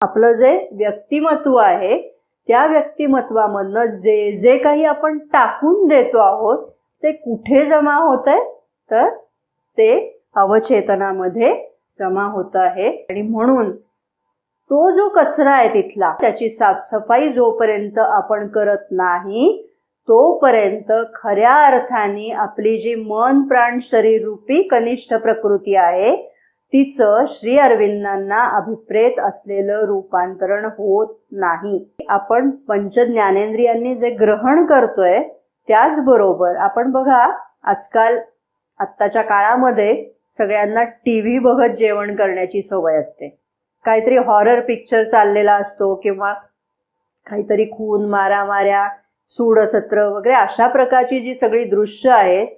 आपलं जे व्यक्तिमत्व आहे त्या व्यक्तिमत्वामधनं जे जे काही आपण टाकून देतो आहोत ते कुठे जमा होत आहे? तर ते अवचेतनामध्ये जमा होत आहे. आणि म्हणून तो जो कचरा आहे तिथला त्याची साफसफाई जोपर्यंत आपण करत नाही तोपर्यंत खऱ्या अर्थाने आपली जी मन प्राण शरीर रूपी कनिष्ठ प्रकृती आहे तिचं श्री अरविंदांना अभिप्रेत असलेलं रूपांतरण होत नाही. आपण पंच ज्ञानेंद्रियांनी जे ग्रहण करतोय त्याचबरोबर आपण बघा आजकाल आत्ताच्या काळामध्ये सगळ्यांना टी व्ही बघत जेवण करण्याची सवय असते. काहीतरी हॉरर पिक्चर चाललेला असतो किंवा काहीतरी खून मारामाऱ्या सूडसत्र वगैरे अशा प्रकारची जी सगळी दृश्य आहेत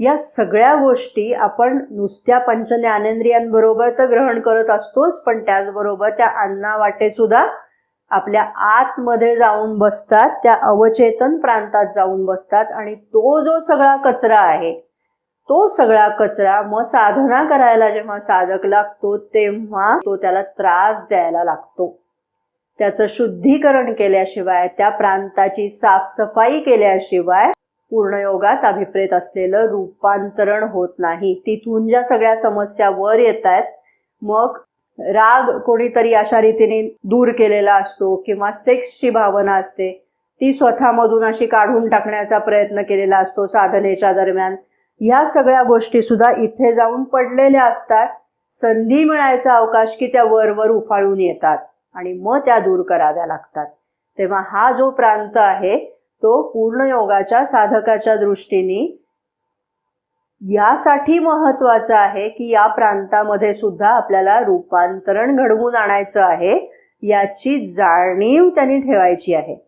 या सगळ्या गोष्टी आपण नुसत्या पंच ज्ञानेंद्रियांबरोबर तर ग्रहण करत असतोच पण त्याचबरोबर त्या अन्ना वाटे सुद्धा आपल्या आतमध्ये जाऊन बसतात त्या अवचेतन प्रांतात जाऊन बसतात आणि तो जो सगळा कचरा आहे तो सगळा कचरा मग साधना करायला जेव्हा साधक लागतो तेव्हा तो त्याला त्रास द्यायला लागतो. त्याचं शुद्धीकरण केल्याशिवाय त्या प्रांताची साफसफाई केल्याशिवाय पूर्णयोगात अभिप्रेत असलेलं रूपांतरण होत नाही. तिथून ज्या सगळ्या समस्या वर येत आहेत मग राग कोणीतरी अशा रीतीने दूर केलेला असतो किंवा सेक्सची भावना असते ती स्वतःमधून अशी काढून टाकण्याचा प्रयत्न केलेला असतो साधनेच्या दरम्यान. ह्या सगळ्या गोष्टी सुद्धा इथे जाऊन पडलेल्या असतात संधी मिळायचा अवकाश की त्या वरवर उफाळून येतात आणि मग त्या दूर कराव्या लागतात. तेव्हा हा जो प्रांत आहे तो पूर्ण योगाच्या साधकाच्या दृष्टीने यासाठी महत्त्वाचा आहे की या प्रांतामध्ये सुद्धा आपल्याला रूपांतरण घडवून आणायचं आहे याची जाणीव त्यांनी ठेवायची आहे.